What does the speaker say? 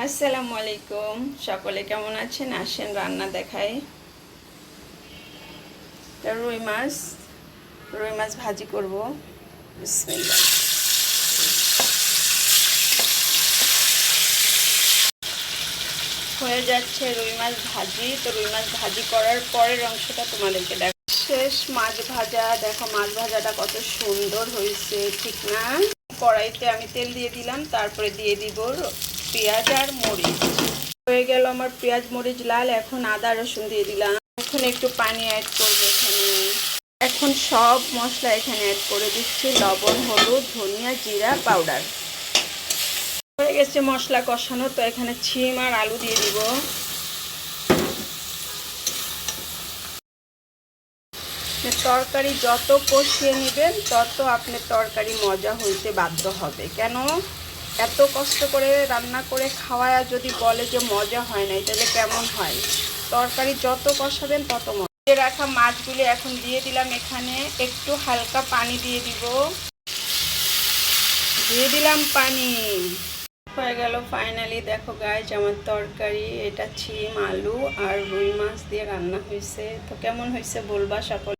আসসালামু আলাইকুম। সকলে কেমন আছেন? আসেন রান্না দেখাই। রুই মাছ রুই মাছ ভাজি করব। হয়ে যাচ্ছে রুই মাছ ভাজি। তো রুই মাছ ভাজি করার পরের অংশটা তোমাদেরকে দেখ শেষ মাছ ভাজা। দেখো মাছ ভাজাটা কত সুন্দর হয়েছে, ঠিক না? কড়াইতে আমি তেল দিয়ে দিলাম, তারপরে দিয়ে দিব পেঁয়াজ আর মরিচ। হয়ে গেল আমার পেঁয়াজ, মরিচ, লাল, এখন আদা, রসুন দিয়ে দিলাম। এখন একটু পানি অ্যাড করব এখানে। এখন সব মশলা এখানে অ্যাড করে দিচ্ছি। লবণ, হলুদ, ধনিয়া, জিরা পাউডার হয়ে গেছে মশলা কষানো, তো এখানে ছিম আর আলু দিয়ে দিব। তরকারি যত কষিয়ে নেবেন, তত আপনার তরকারি মজা হইতে বাধ্য হবে। কেন? এত কষ্ট করে রান্না করে খাওয়ায় যদি বলে যে মজা হয় নাই, তাহলে কেমন হয়? তরকারি যত কষাবেন তত মজা। রাখা মাছগুলি এখন দিয়ে দিলাম এখানে, একটু হালকা পানি দিয়ে দিব। দিয়ে দিলাম পানি। হয়ে গেল ফাইনালি দেখো গাইজ আমার তরকারি, এটা ছিম, আলু আর রুই মাছ দিয়ে রান্না হয়েছে। তো কেমন হয়েছে বলবা সকল